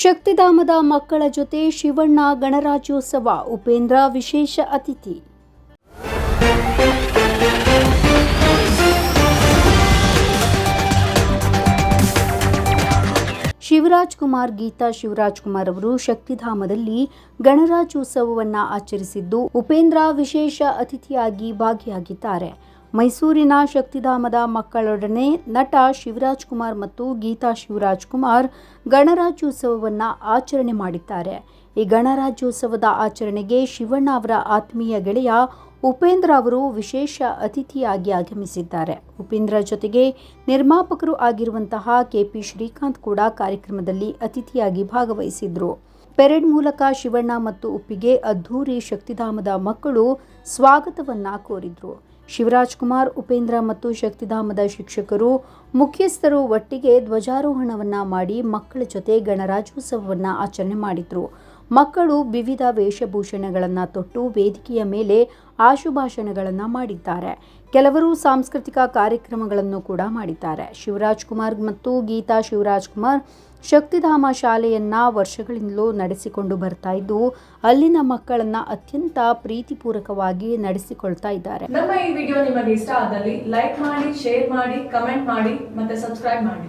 ಶಕ್ತಿಧಾಮದ ಮಕ್ಕಳ ಜೊತೆ ಶಿವಣ್ಣ ಗಣರಾಜ್ಯೋತ್ಸವ, ಉಪೇಂದ್ರ ವಿಶೇಷ ಅತಿಥಿ. ಶಿವರಾಜ್ ಕುಮಾರ್ ಗೀತಾ ಶಿವರಾಜ್ ಕುಮಾರ್ ಅವರು ಶಕ್ತಿಧಾಮದಲ್ಲಿ ಗಣರಾಜ್ಯೋತ್ಸವವನ್ನು ಆಚರಿಸಿದ್ದು ಉಪೇಂದ್ರ ವಿಶೇಷ ಅತಿಥಿಯಾಗಿ ಭಾಗಿಯಾಗಿದ್ದಾರೆ. ಮೈಸೂರಿನ ಶಕ್ತಿಧಾಮದ ಮಕ್ಕಳೊಡನೆ ನಟ ಶಿವರಾಜ್ ಕುಮಾರ್ ಮತ್ತು ಗೀತಾ ಶಿವರಾಜ್ ಕುಮಾರ್ ಗಣರಾಜ್ಯೋತ್ಸವವನ್ನು ಆಚರಣೆ ಮಾಡಿದ್ದಾರೆ. ಈ ಗಣರಾಜ್ಯೋತ್ಸವದ ಆಚರಣೆಗೆ ಶಿವಣ್ಣ ಅವರ ಆತ್ಮೀಯ ಗೆಳೆಯ ಉಪೇಂದ್ರ ಅವರು ವಿಶೇಷ ಅತಿಥಿಯಾಗಿ ಆಗಮಿಸಿದ್ದಾರೆ. ಉಪೇಂದ್ರ ಜೊತೆಗೆ ನಿರ್ಮಾಪಕರು ಆಗಿರುವಂತಹ ಕೆಪಿ ಶ್ರೀಕಾಂತ್ ಕೂಡ ಕಾರ್ಯಕ್ರಮದಲ್ಲಿ ಅತಿಥಿಯಾಗಿ ಭಾಗವಹಿಸಿದ್ರು. ಪೆರೇಡ್ ಮೂಲಕ ಶಿವಣ್ಣ ಮತ್ತು ಉಪ್ಪಿಗೆ ಅದ್ಧೂರಿ ಶಕ್ತಿಧಾಮದ ಮಕ್ಕಳು ಸ್ವಾಗತವನ್ನ ಕೋರಿದ್ರು. ಶಿವರಾಜ್ ಕುಮಾರ್ ಉಪೇಂದ್ರ ಮತ್ತು ಶಕ್ತಿಧಾಮದ ಶಿಕ್ಷಕರು ಮುಖ್ಯಸ್ಥರು ಒಟ್ಟಿಗೆ ಧ್ವಜಾರೋಹಣವನ್ನ ಮಾಡಿ ಮಕ್ಕಳ ಜೊತೆ ಗಣರಾಜ್ಯೋತ್ಸವವನ್ನು ಆಚರಣೆ ಮಾಡಿದ್ರು. ಮಕ್ಕಳು ವಿವಿಧ ವೇಷಭೂಷಣಗಳನ್ನು ತೊಟ್ಟು ವೇದಿಕೆಯ ಮೇಲೆ ಆಶುಭಾಷಣಗಳನ್ನು ಮಾಡಿದ್ದಾರೆ. ಕೆಲವರು ಸಾಂಸ್ಕೃತಿಕ ಕಾರ್ಯಕ್ರಮಗಳನ್ನು ಕೂಡ ಮಾಡಿದ್ದಾರೆ. ಶಿವರಾಜ್ ಕುಮಾರ್ ಮತ್ತು ಗೀತಾ ಶಿವರಾಜ್ ಕುಮಾರ್ ಶಕ್ತಿಧಾಮ ಶಾಲೆಯನ್ನ ವರ್ಷಗಳಿಂದಲೂ ನಡೆಸಿಕೊಂಡು ಬರ್ತಾ ಇದ್ದು, ಅಲ್ಲಿನ ಮಕ್ಕಳನ್ನ ಅತ್ಯಂತ ಪ್ರೀತಿಪೂರ್ವಕವಾಗಿ ನಡೆಸಿಕೊಳ್ತಾ ಇದ್ದಾರೆ. ನಮ್ಮ ಈ ವಿಡಿಯೋ ನಿಮಗೆ ಇಷ್ಟ ಆದಲ್ಲಿ ಲೈಕ್ ಮಾಡಿ, ಶೇರ್ ಮಾಡಿ, ಕಮೆಂಟ್ ಮಾಡಿ ಮತ್ತೆ ಸಬ್ಸ್ಕ್ರೈಬ್ ಮಾಡಿ.